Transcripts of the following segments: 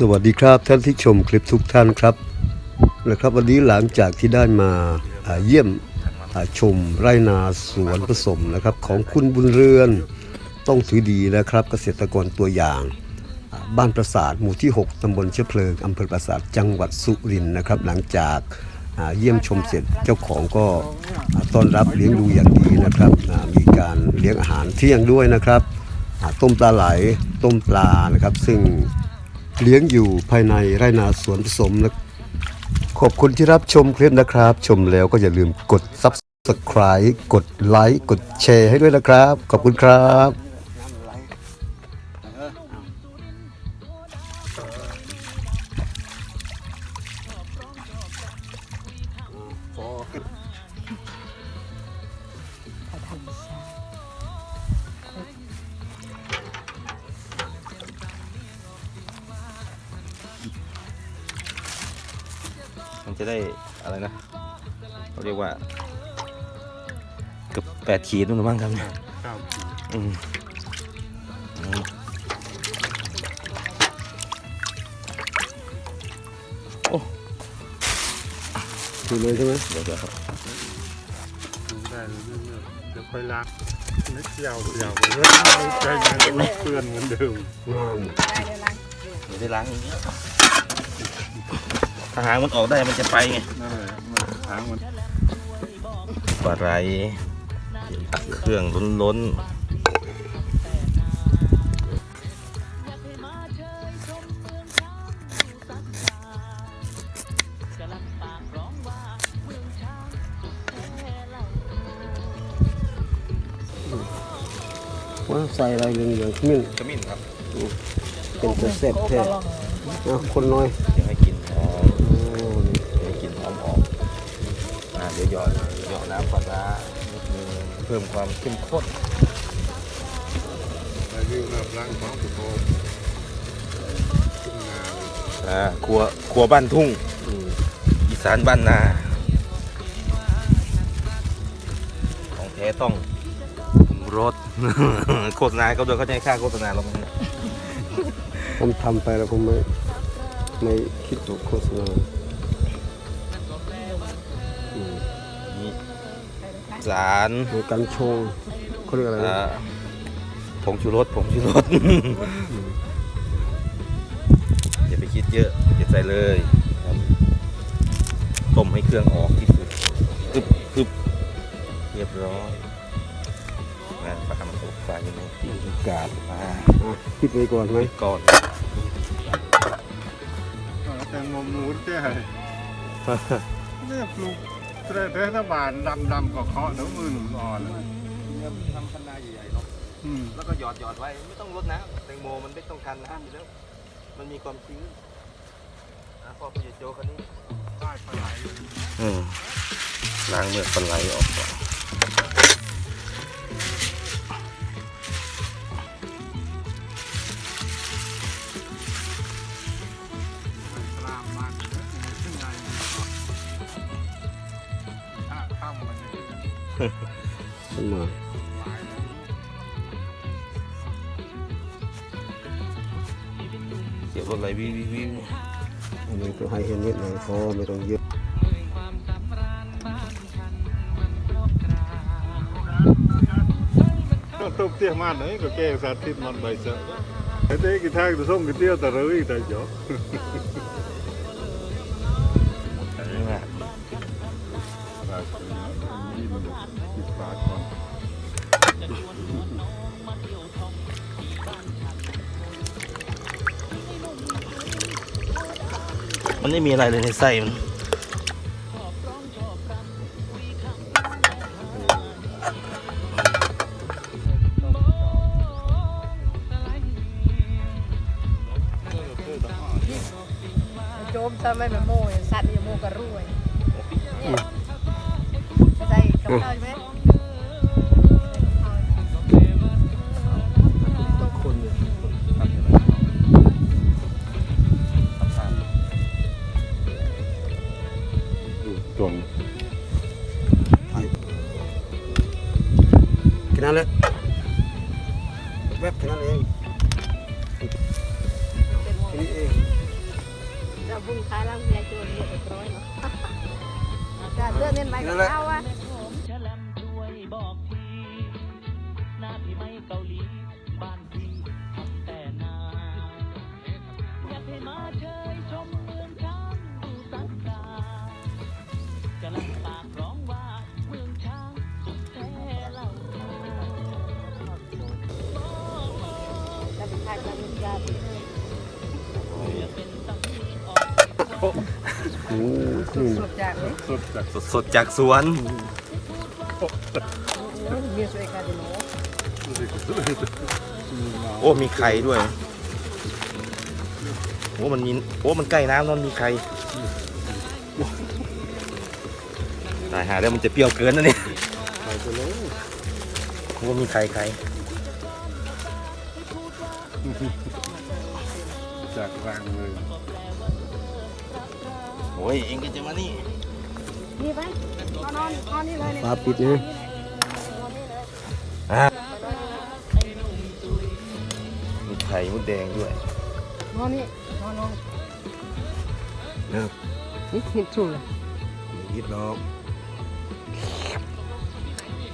สวัสดีครับท่านที่ชมคลิปทุกท่านครับนะครับ วันนี้หลังจากที่ได้มาเยี่ยมชมไรนาสวนผสมนะครับ ของคุณบุญเรือนต้องถือดีนะครับ เกษตรกรตัวอย่างบ้านประสาทหมู่ที่ 6 ตำบลเชื้อเพลิงอำเภอประสาทจังหวัดสุรินทร์นะครับ หลังจากเยี่ยมชมเสร็จเจ้าของก็ต้อนรับเลี้ยงดูอย่างดีนะครับ มีการเลี้ยงอาหารเที่ยงด้วยนะครับต้มปลาไหลต้มปลานะครับ ซึ่ง เลี้ยงอยู่ภายในไร่นาสวนผสมนะขอบคุณที่รับชมคลิปนะครับ ชมแล้วก็อย่าลืมกด Subscribe กดไลค์กดแชร์ให้ด้วยนะครับ ขอบคุณครับ ได้อะไรนะเขาเรียกว่าเกับแปดขีดนู่นหรือมั้งครับเนี่ยครับอืมอืมโอ้ดูเลยใช่ไหมเดี๋ยวเดี๋ยวครับดูได้เลยเรื่อยๆเดี๋ยวค่อยล้างนึกยาวๆยาวไปเรื่อยๆใจงานจะไม่เปื้อนเหมือนเดิมเดี๋ยวได้ล้างอย่างนี้ ถ้าหางมันออกได้มันจะไปไงนั่นแหละมันหางมันปลาไหลเครื่องล้นล้นๆว่าใส่อะไรเหลืองๆขมิ้นขมิ้นครับ เป็นตัวเสร็จแท้เอาคนน้อย เดี๋ยวให้ เดี๋ยวหยอดหยอดน้ำปลาร้านิดนึงเพิ่มความเข้มข้นแล้วยืดน้ำล้างท้องสุดโทขึ้นนาเลยอ่าครัวครัวบ้านทุ่งอีสานบ้านนา ของแท้ต้องรสโฆษณาเขาด้วยเขาจะให้ค่าโฆษณาเราไหมผมทำไปแล้วผมไม่ไม่คิดว่าโฆษณา สารในการโชว์เขาเรียกอะไรนะ อ่าผงชูรสผงชูรส อย่าไปคิดเยอะอย่าใส่เลยครับต้มให้เครื่องออกที่สุดอึบอึบเรียบร้อยนะปลามันสุกปลาอยู่ในที่กาดปลาอะคิดไปก่อนไหม ก่อนแตงโมหมูเจ้าเนี่ยปลูก เทศบาลดำดำๆก็เคาะเดี๋ยวมือหนูอ่อนเลยทำคันนาใหญ่ๆเนาะอืมแล้วก็หยอดหยอดไว้ไม่ต้องลดน้ำแตงโมมันไม่ต้องการน้ำอยู่แล้ว มันมีความชื้นอะพอพี่โจคันนี้ใต้ปลาไหลอืมล้างเมือกปลาไหลออกก่อน ขึ้นขึ้นมาเสียบรถอะไรวิววิววิวอันนี้ก็ให้เห็นนิดหน่อยพอไม่ต้องเยอะ มันไม่มีอะไรเลยในไส้มันโจมซะไม่มาโม่สัตว์นี่โม่กระรวยเนี่ยใส่กับข้าวใช่ไหม แค่นั้นแหละแวบแค่นั้นเองแค่นี้เองเราบุญขายแล้วยายโจรเรียบร้อยเนาะจะเลือกเน้นใบกับเขาอะฉลมช่วยบอกทีหน้าพี่ไม่เกาหลีบ้าน จากเลยสุดจากสดสดๆจากสวนมีสวยกันเนาะโอ้มีไข่ด้วยโอ้มันมีโอ้มันใกล้น้ำแล้วมันมีไข่ตายหาแล้วมันจะเปรี้ยวเกินนะเนี่ยไปไปเลยโอ้มีไข่ไข่จากรังเลย โอ้ยเองก็จะมานี่ นี่ไปนอนนอนนอนนี่เลยฟ้าปิดนะอะมีไข่มดแดงด้วย นอนนี่นอนนอนเลิกนี่เห็นถูกเลยยิดดอก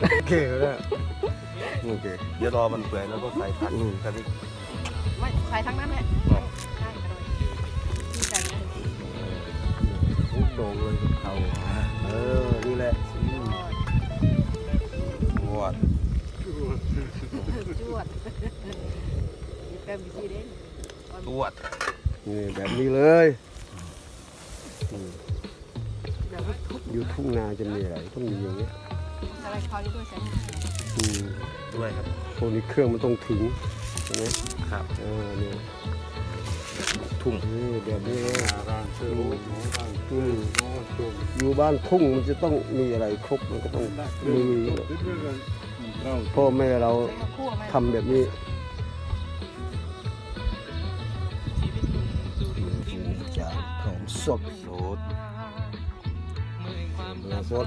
โอเคแล้วโอเคเดี๋ยวรอมันเปื่อยแล้วก็ใส่ผักกันนี่ไม่ใส่ทั้งนั้นแหละ เขาเออนี่แหละอืมวดจวดนี่เป็นวิธีเด่นตวดนี่แบบนี้เลยอยู่ทุ่งนาจะมีอะไรต้องมีอย่างเงี้ยอะไรคอนี้ด้วยใส่อืมด้วยครับพวกนี้เครื่องมันต้องถึงใช่ไหมครับเออเนี่ย ทุ่งนี่แบบนี้เลยร่างเสื้อหมอร่างอืมหมอจุ่มอยู่บ้านทุ่งมันจะต้องมีอะไรครบมันก็ต้องมีคิดว่าเราพ่อแม่เราใส่คั่วไหมทำแบบนี้จากหอมสดโสดเนื้อสด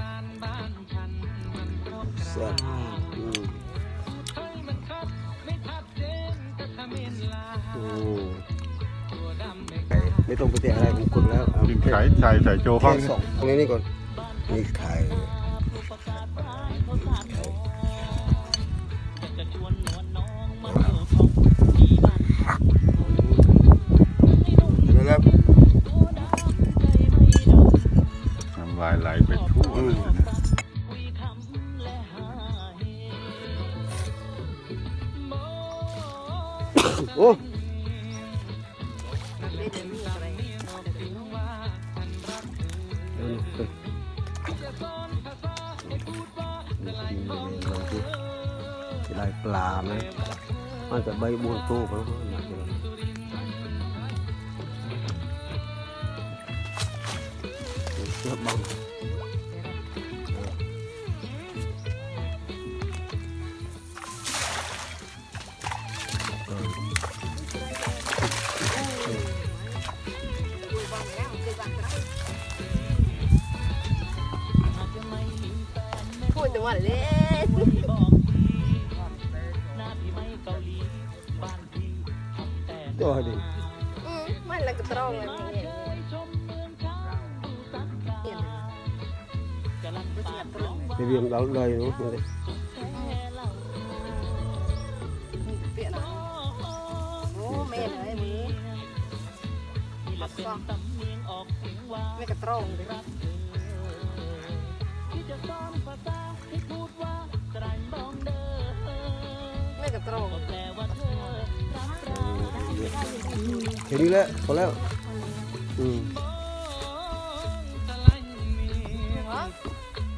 ไม่ต้องไปแตะอะไรของคุณแล้วเอากินแค่ไข่ใส่ใส่โจแค่ข้างสองตรงนี้นี่ก่อน นี่ไข่ มันจะใบบัวโตไปแล้ ต่ตัวให้ดีอืมไม่ละกระตรองเลยอย่างเงี้ยชมเมืองช้างดูสักกากำลังปากร้องว่าไปเรียนเราเลยเนาะมันจะแท้เล่าเปลี่ยนอะโอ้แม่เลยมือที่ละเป็นสำเนียงออกเสียงว่าไม่กระตรองเลยรักเธอที่จะสอนภาษาให้พูดว่าตรังบองเด้อไม่กระตรอง แค่นี้แหละพอแล้วอืม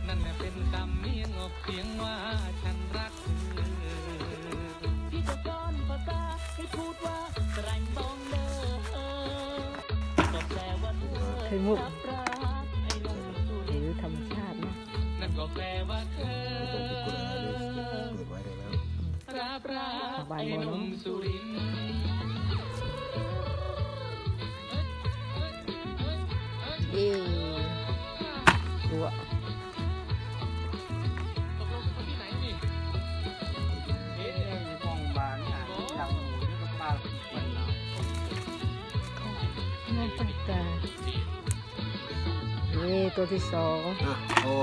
นั่นแหละเป็นคำเมียงออกเสียงว่าฉันรักเธอที่จะสอนภาษาให้พูดว่าตรังบองเด้อก็แปลว่าเธอไข่มุกรับรักไอ้หนุ่มสุรินทร์หรือธรรมชาตินะนั่นก็แปลว่าเธอต้องไปกดอะไรเลยเปิดไว้ได้แล้วรับรัก ตัวที่สองอะโอ้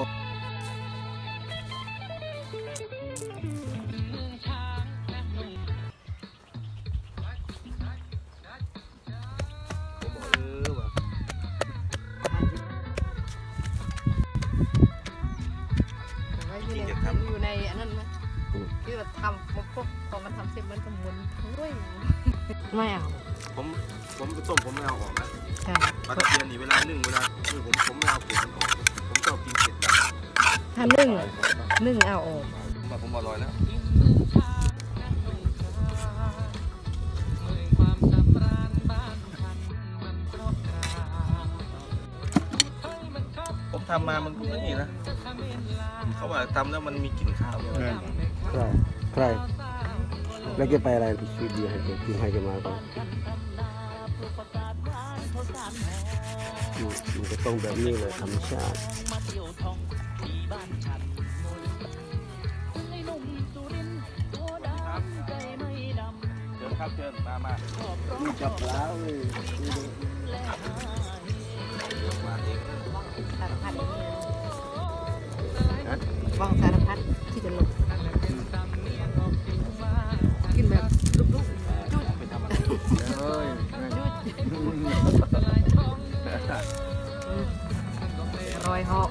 เออว่ะไว้อยู่ในอยู่ในอันนั้นไหมที่แบบทำปุ๊บปุ๊บพอมันทำเสร็จมันก็หมุนเฮ้ยไม่เอาผมผมไปต้มผมไม่เอาออกนะใช่ปลาตะเพียนนี่เวลานึ่งเวลา คือผมผมไม่เอาเกล็ดมันออกผมชอบกินเกล็ดนะถ้านึ่งนึ่งเอาออกผมว่าผมอร่อยแล้วผมทำมามันก็ไม่นี่นะเขาว่าทำแล้วมันมีกลิ่นข้าวเนี่ยนั่นใครใครแล้วแกไปอะไรชีวิตดีให้แกกินให้แกมาก่อน ต้องแบบนี้เลยธรรมชาติเชิญครับเชิญมามานี่จับแล้วเลยมาเองสารพัดวางสารพัดที่จะลง อยเหอก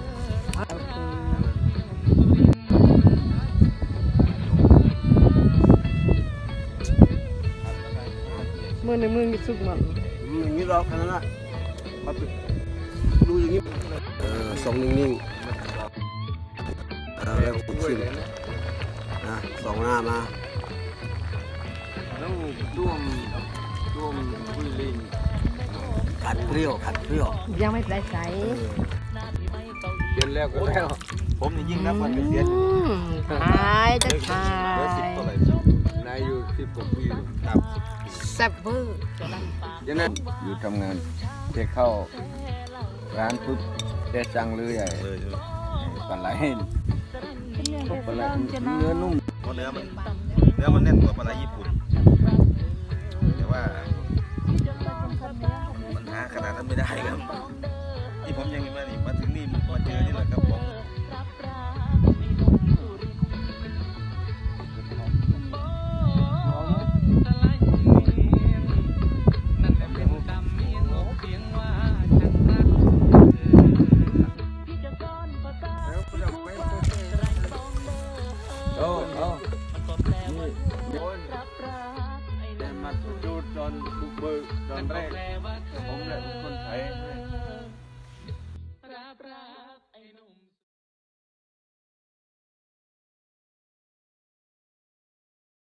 มือในมือมีสุกมันอืมอย่างนี้หรอกแค่นั้นละมาปิดดูอย่างนี้เออสองนิ่งๆเออแล้วก็ชิมนะสองหน้ามาแล้วด้วงด้วงคุยลิงขัดเปรี้ยวขัดเปรี้ยวยังไม่ได้ใส่เดือ นแล้วก็แล้วผมนี่ยิ่งนับวันเกษียณขายจะขายเหลือสิบเท่าไหร่นายอยู่สิบกว่าปีครับแซ่บเวอร์ยันนั้นอยู่ทำงานแค่เข้าร้านปุ๊บแกสั่งเลยใหญ่เลยเลยปลาไหลปลาไหลเนื้อนุ่มเพราะเนื้อมันเนื้อมันแน่นกว่าปลาไหลญี่ปุ่นแต่ว่ามันหาขนาดนั้นไม่ได้ครับที่ผมยังมานี่มาถึง นี่มาเจอนี่แหละครับผม